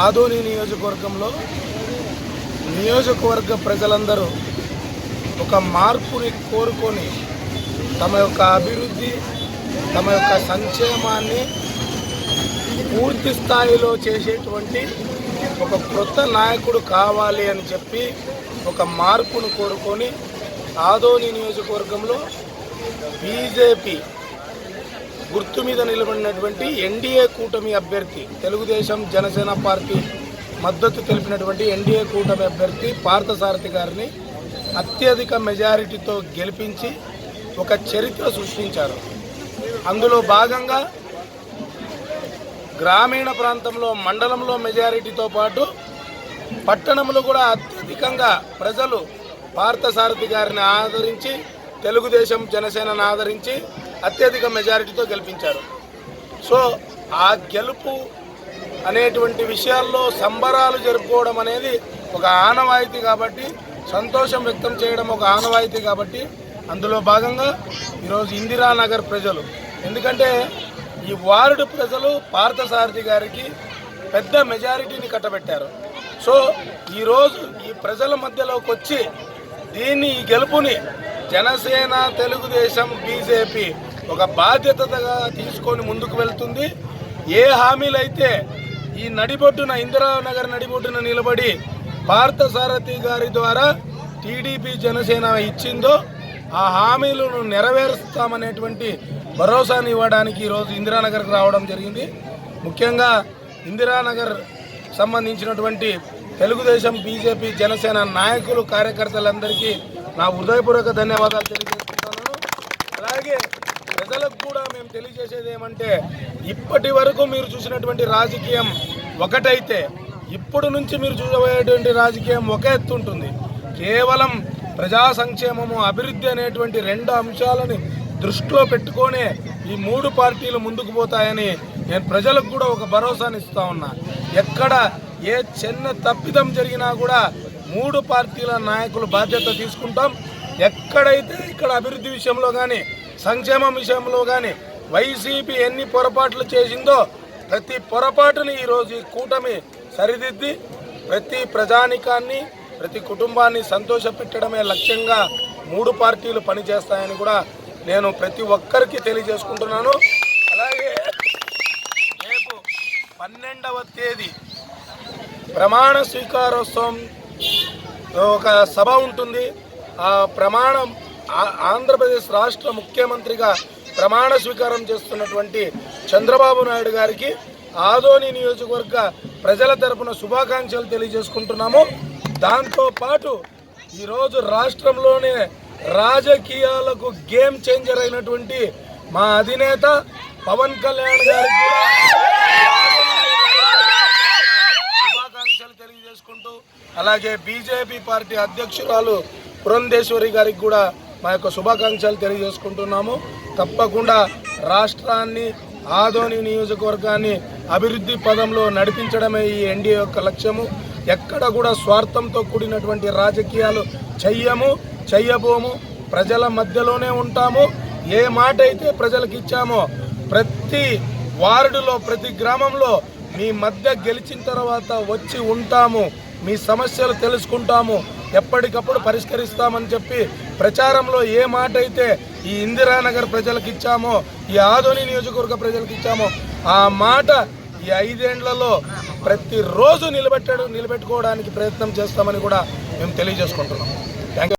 ఆదోని నియోజకవర్గంలో నియోజకవర్గ ప్రజలందరూ ఒక మార్పుని కోరుకొని తమ యొక్క అభివృద్ధి తమ యొక్క సంక్షేమాన్ని పూర్తి స్థాయిలో చేసేటువంటి ఒక కొత్త నాయకుడు కావాలి అని చెప్పి ఒక మార్పును కోరుకొని ఆదోని నియోజకవర్గంలో బీజేపీ గుర్తు మీద నిలబడినటువంటి ఎన్డీఏ కూటమి అభ్యర్థి తెలుగుదేశం జనసేన పార్టీ మద్దతు తెలిపినటువంటి ఎన్డీఏ కూటమి అభ్యర్థి పార్థసారథి గారిని అత్యధిక మెజారిటీతో గెలిపించి ఒక చరిత్ర సృష్టించారు. అందులో భాగంగా గ్రామీణ ప్రాంతంలో మండలంలో మెజారిటీతో పాటు పట్టణంలో కూడా అత్యధికంగా ప్రజలు పార్థసారథి గారిని ఆదరించి తెలుగుదేశం జనసేనను ఆదరించి అత్యధిక మెజారిటీతో గెలిపించారు. సో ఆ గెలుపు అనేటువంటి విషయాల్లో సంబరాలు జరుపుకోవడం అనేది ఒక ఆనవాయితీ కాబట్టి సంతోషం వ్యక్తం చేయడం ఒక ఆనవాయితీ కాబట్టి అందులో భాగంగా ఈరోజు ఇందిరానగర్ ప్రజలు. ఎందుకంటే ఈ వార్డు ప్రజలు పార్థసారథి గారికి పెద్ద మెజారిటీని కట్టబెట్టారు. సో ఈరోజు ఈ ప్రజల మధ్యలోకి వచ్చి దీన్ని ఈ గెలుపుని జనసేన తెలుగుదేశం బీజేపీ ఒక బాధ్యతగా తీసుకొని ముందుకు వెళ్తుంది. ఏ హామీలైతే ఈ నడిబొడ్డున ఇందిరానగర్ నడిబొడ్డున నిలబడి పార్థసారథి గారి ద్వారా టీడీపీ జనసేన ఇచ్చిందో ఆ హామీలను నెరవేరుస్తామనేటువంటి భరోసాని ఇవ్వడానికి ఈరోజు ఇందిరానగర్కి రావడం జరిగింది. ముఖ్యంగా ఇందిరానగర్ సంబంధించినటువంటి తెలుగుదేశం బీజేపీ జనసేన నాయకులు కార్యకర్తలందరికీ నా హృదయపూర్వక ధన్యవాదాలు తెలియజేస్తున్నాను. అలాగే ప్రజలకు కూడా మేము తెలియజేసేది ఏమంటే ఇప్పటి వరకు మీరు చూసినటువంటి రాజకీయం ఒకటైతే ఇప్పుడు నుంచి మీరు చూడబోయేటువంటి రాజకీయం ఒక ఎత్తు ఉంటుంది. కేవలం ప్రజా సంక్షేమము అభివృద్ధి అనేటువంటి రెండు అంశాలని దృష్టిలో పెట్టుకొనే ఈ మూడు పార్టీలు ముందుకు పోతాయని నేను ప్రజలకు కూడా ఒక భరోసాని ఇస్తా ఉన్నా. ఎక్కడ ఏ చిన్న తప్పిదం జరిగినా కూడా మూడు పార్టీల నాయకులు బాధ్యత తీసుకుంటాం. ఎక్కడైతే ఇక్కడ అభివృద్ధి విషయంలో కానీ సంక్షేమం విషయంలో కానీ వైసీపీ ఎన్ని పొరపాట్లు చేసిందో ప్రతి పొరపాటుని ఈరోజు ఈ కూటమి సరిదిద్ది ప్రతి ప్రజానికాన్ని ప్రతి కుటుంబాన్ని సంతోషపెట్టడమే లక్ష్యంగా మూడు పార్టీలు పనిచేస్తాయని కూడా నేను ప్రతి ఒక్కరికి తెలియజేసుకుంటున్నాను. అలాగే రేపు పన్నెండవ తేదీ ప్రమాణ స్వీకారోత్సవం ఒక సభ ఉంటుంది. ఆ ప్రమాణం ఆంధ్రప్రదేశ్ రాష్ట్ర ముఖ్యమంత్రిగా ప్రమాణ స్వీకారం చేస్తున్నటువంటి చంద్రబాబు నాయుడు గారికి ఆదోని నియోజకవర్గ ప్రజల తరపున శుభాకాంక్షలు తెలియజేసుకుంటున్నాము. దాంతోపాటు ఈరోజు రాష్ట్రంలోనే రాజకీయాలకు గేమ్ చేంజర్ అయినటువంటి మా అధినేత పవన్ కళ్యాణ్ గారికి కూడా శుభాకాంక్షలు తెలియజేసుకుంటూ అలాగే బీజేపీ పార్టీ అధ్యక్షురాలు పురంధేశ్వరి గారికి కూడా మా యొక్క శుభాకాంక్షలు తెలియజేసుకుంటున్నాము. తప్పకుండా రాష్ట్రాన్ని ఆదోని నియోజకవర్గాన్ని అభివృద్ధి పదంలో నడిపించడమే ఈ ఎన్డీఏ యొక్క లక్ష్యము. ఎక్కడ కూడా స్వార్థంతో కూడినటువంటి రాజకీయాలు చెయ్యము చెయ్యబోము. ప్రజల మధ్యలోనే ఉంటాము. ఏ మాట అయితే ప్రజలకు ఇచ్చామో ప్రతి వార్డులో ప్రతి గ్రామంలో మీ మధ్య గెలిచిన తర్వాత వచ్చి ఉంటాము. మీ సమస్యలు తెలుసుకుంటాము. ఎప్పటికప్పుడు పరిష్కరిస్తామని చెప్పి ప్రచారంలో ఏ మాట అయితే ఈ ఇందిరానగర్ ప్రజలకు ఇచ్చామో ఈ ఆదోని నియోజకవర్గ ప్రజలకు ఇచ్చామో ఆ మాట ఈ ఐదేండ్లలో ప్రతిరోజు నిలబెట్టడం నిలబెట్టుకోవడానికి ప్రయత్నం చేస్తామని కూడా మేము తెలియజేసుకుంటున్నాం.